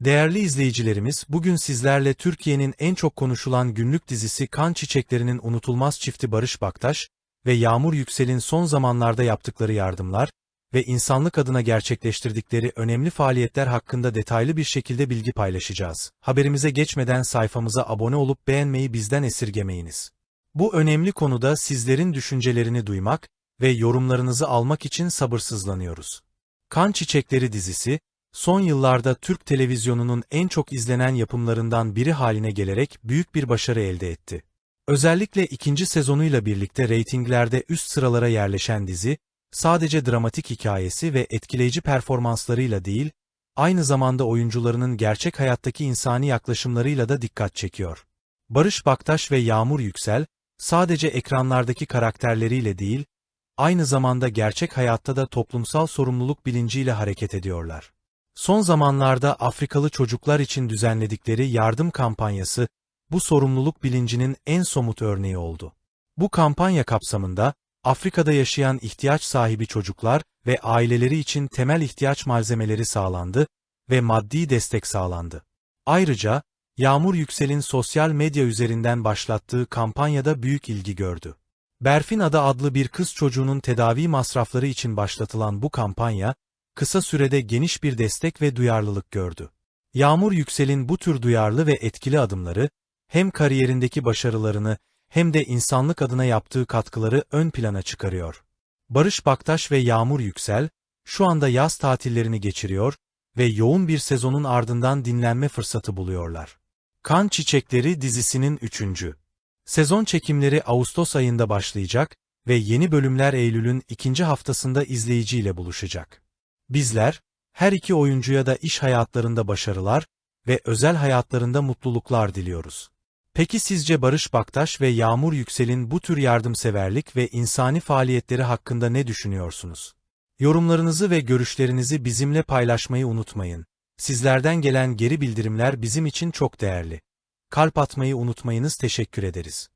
Değerli izleyicilerimiz, bugün sizlerle Türkiye'nin en çok konuşulan günlük dizisi Kan Çiçeklerinin unutulmaz çifti Barış Baktaş ve Yağmur Yüksel'in son zamanlarda yaptıkları yardımlar ve insanlık adına gerçekleştirdikleri önemli faaliyetler hakkında detaylı bir şekilde bilgi paylaşacağız. Haberimize geçmeden sayfamıza abone olup beğenmeyi bizden esirgemeyiniz. Bu önemli konuda sizlerin düşüncelerini duymak ve yorumlarınızı almak için sabırsızlanıyoruz. Kan Çiçekleri dizisi, son yıllarda Türk televizyonunun en çok izlenen yapımlarından biri haline gelerek büyük bir başarı elde etti. Özellikle ikinci sezonuyla birlikte reytinglerde üst sıralara yerleşen dizi, sadece dramatik hikayesi ve etkileyici performanslarıyla değil, aynı zamanda oyuncularının gerçek hayattaki insani yaklaşımlarıyla da dikkat çekiyor. Barış Baktaş ve Yağmur Yüksel, sadece ekranlardaki karakterleriyle değil, aynı zamanda gerçek hayatta da toplumsal sorumluluk bilinciyle hareket ediyorlar. Son zamanlarda Afrikalı çocuklar için düzenledikleri yardım kampanyası, bu sorumluluk bilincinin en somut örneği oldu. Bu kampanya kapsamında, Afrika'da yaşayan ihtiyaç sahibi çocuklar ve aileleri için temel ihtiyaç malzemeleri sağlandı ve maddi destek sağlandı. Ayrıca, Yağmur Yüksel'in sosyal medya üzerinden başlattığı kampanyada büyük ilgi gördü. Berfin Ada adlı bir kız çocuğunun tedavi masrafları için başlatılan bu kampanya, kısa sürede geniş bir destek ve duyarlılık gördü. Yağmur Yüksel'in bu tür duyarlı ve etkili adımları, hem kariyerindeki başarılarını hem de insanlık adına yaptığı katkıları ön plana çıkarıyor. Barış Baktaş ve Yağmur Yüksel, şu anda yaz tatillerini geçiriyor ve yoğun bir sezonun ardından dinlenme fırsatı buluyorlar. Kan Çiçekleri dizisinin 3. Sezon çekimleri Ağustos ayında başlayacak ve yeni bölümler Eylül'ün ikinci haftasında izleyiciyle buluşacak. Bizler, her iki oyuncuya da iş hayatlarında başarılar ve özel hayatlarında mutluluklar diliyoruz. Peki sizce Barış Baktaş ve Yağmur Yüksel'in bu tür yardımseverlik ve insani faaliyetleri hakkında ne düşünüyorsunuz? Yorumlarınızı ve görüşlerinizi bizimle paylaşmayı unutmayın. Sizlerden gelen geri bildirimler bizim için çok değerli. Kalp atmayı unutmayınız teşekkür ederiz.